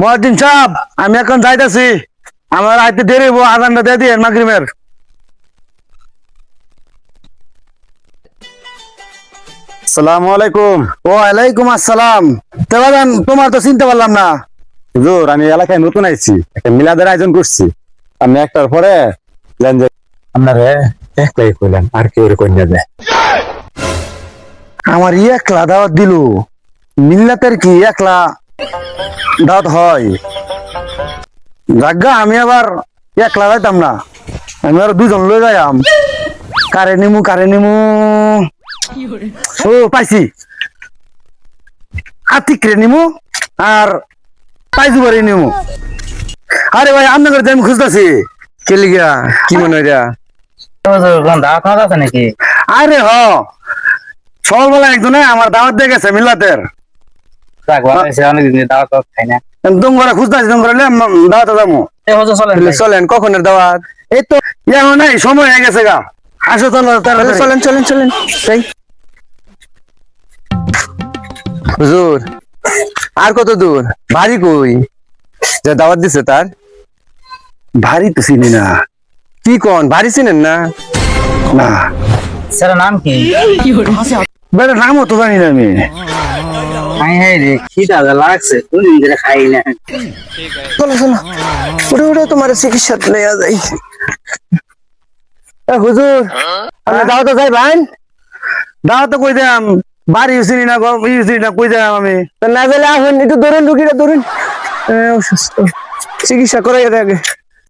মহাদিন সাহেব আমি এখন যাইতেছি। আমার আইতে দেরি হব আদানটা দিয়ে দিয়ে মাগরিমের আলাইকুম। ওয়ালাইকুম আসসালাম। তেবাদান তোমার তো চিনতে পারলাম না। হুজুর আমি এলাকায় নতুন আইছি। একটা মিলাদের আয়োজন করছি। একটার পরে জান যে আপনারে একলাই কইলেন আর কেউ কইনা যায়। আমার একলা দাওয়াত দিল। মিল্লাতের কি একলা? দাওয়াত হয়। জাগা আমি আবার একলা যাইতাম না। আমি আর দুজন লই যাইম কারে নিমু কারে নিমু? ও পাইছি। আতিক রে নিমু আর পাইজু বাড়ি নিমু। আরে ভাই আপনার ঘরে আমি খুঁজতেছি। কে লিগা কি মনে হয় আরে হ। সকালবেলা একজনে আমার দাওয়াত দিয়ে গেছে মিল্লাতের। খুঁজতেছি দাওয়াতে যাব। চলেন চলেন কখনের দাওয়াত? এই তো এখন নাই সময় হয়ে গেছে গা। আসো তাহলে চলেন চলেন চলেন। তাই। হুজুর আর কত দূর? বাড়ি কই? যে দাওয়াত দিছে তার? ভারী তো চিনি না। কি কোন ভারী চিনেন না? না। স্যার নাম কি? বেটা নামও তো জানি না আমি। হাই হাই রে খিদা লাগছে কোনদিন ধরে খাই না। চলো চলো। উঠে উঠে তোমার চিকিৎসা নেওয়া যায় এ হুজুর আপনি দাওয়াতে যাই ভাই দাওয়াতে কই দাম বাড়ি চিনি না গো ই চিনি না কই দাম আমি? তা না গেলে আসুন একটু ধরুন রুগীটা ধরুন অসুস্থ। চিকিৎসা করে আগে।